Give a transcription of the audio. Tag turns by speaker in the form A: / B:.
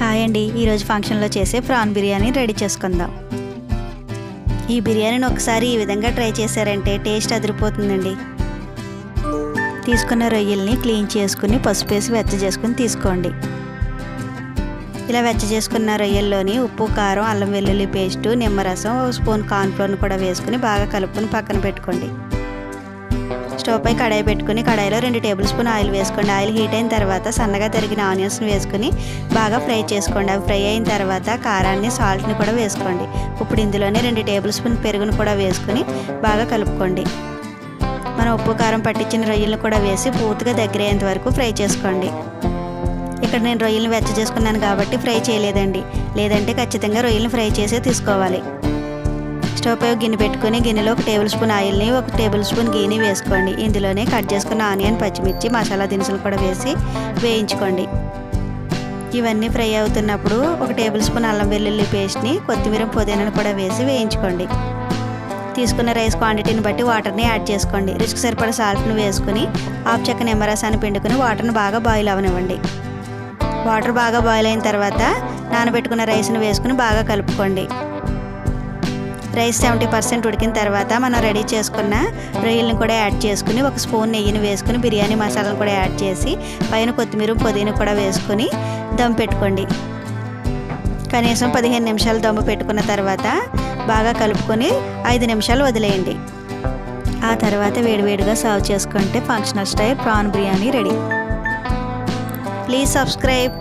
A: Hi అండి. ఈరోజు ఫంక్షన్లో చేసే ప్రాన్ బిర్యానీ రెడీ చేసుకుందాం. ఈ బిర్యానీని ఒకసారి ఈ విధంగా ట్రై చేశారంటే టేస్ట్ అదిరిపోతుందండి. తీసుకున్న రొయ్యల్ని క్లీన్ చేసుకుని పసుపు వేసి వెచ్చ చేసుకుని తీసుకోండి. ఇలా వెచ్చ చేసుకున్న రొయ్యల్లోని ఉప్పు కారం అల్లం వెల్లుల్లి పేస్టు నిమ్మరసం ఒక స్పూన్ కార్న్ఫ్లోర్ కూడా వేసుకుని బాగా కలుపుకొని పక్కన పెట్టుకోండి. స్టవ్ పై కడాయి పెట్టుకుని కడాయిలో రెండు టేబుల్ స్పూన్ ఆయిల్ వేసుకోండి. ఆయిల్ హీట్ అయిన తర్వాత సన్నగా తరిగిన ఆనియన్స్ని వేసుకుని బాగా ఫ్రై చేసుకోండి. అవి ఫ్రై అయిన తర్వాత కారాన్ని సాల్ట్ని కూడా వేసుకోండి. ఇప్పుడు ఇందులోనే రెండు టేబుల్ స్పూన్ పెరుగును కూడా వేసుకుని బాగా కలుపుకోండి. మనం ఉప్పు కారం పట్టించిన రొయ్యలను కూడా వేసి పూర్తిగా దగ్గర అయ్యేంత వరకు ఫ్రై చేసుకోండి. ఇక్కడ నేను రొయ్యలను వెచ్చ చేసుకున్నాను కాబట్టి ఫ్రై చేయలేదండి. లేదంటే ఖచ్చితంగా రొయ్యలను ఫ్రై చేసే తీసుకోవాలి. స్టవ్ పై గిన్నె పెట్టుకుని గిన్నెలో ఒక టేబుల్ స్పూన్ ఆయిల్ని ఒక టేబుల్ స్పూన్ గీని వేసుకోండి. ఇందులోనే కట్ చేసుకున్న ఆనియన్ పచ్చిమిర్చి మసాలా దినుసులు కూడా వేసి వేయించుకోండి. ఇవన్నీ ఫ్రై అవుతున్నప్పుడు ఒక టేబుల్ స్పూన్ అల్లం వెల్లుల్లి పేస్ట్ని కొత్తిమీర పుదీనాను కూడా వేసి వేయించుకోండి. తీసుకున్న రైస్ క్వాంటిటీని బట్టి వాటర్ని యాడ్ చేసుకోండి. రుచికి సరిపడా సాల్ట్ని వేసుకుని ఆఫ్ చెక్క నిమ్మరసాన్ని పిండుకుని వాటర్ని బాగా బాయిల్ అవనివ్వండి. వాటర్ బాగా బాయిల్ అయిన తర్వాత నానబెట్టుకున్న రైస్ని వేసుకుని బాగా కలుపుకోండి. రైస్ సెవెంటీ పర్సెంట్ ఉడికిన తర్వాత మనం రెడీ చేసుకున్న రొయ్యలను కూడా యాడ్ చేసుకుని ఒక స్పూన్ నెయ్యిని వేసుకుని బిర్యానీ మసాలాను కూడా యాడ్ చేసి పైన కొత్తిమీర పుదీనా కూడా వేసుకుని దమ్ పెట్టుకోండి. కనీసం పదిహేను నిమిషాలు దమ్ము పెట్టుకున్న తర్వాత బాగా కలుపుకొని ఐదు నిమిషాలు వదిలేయండి. ఆ తర్వాత వేడివేడిగా సర్వ్ చేసుకుంటే functional style prawn biryani ready. Please subscribe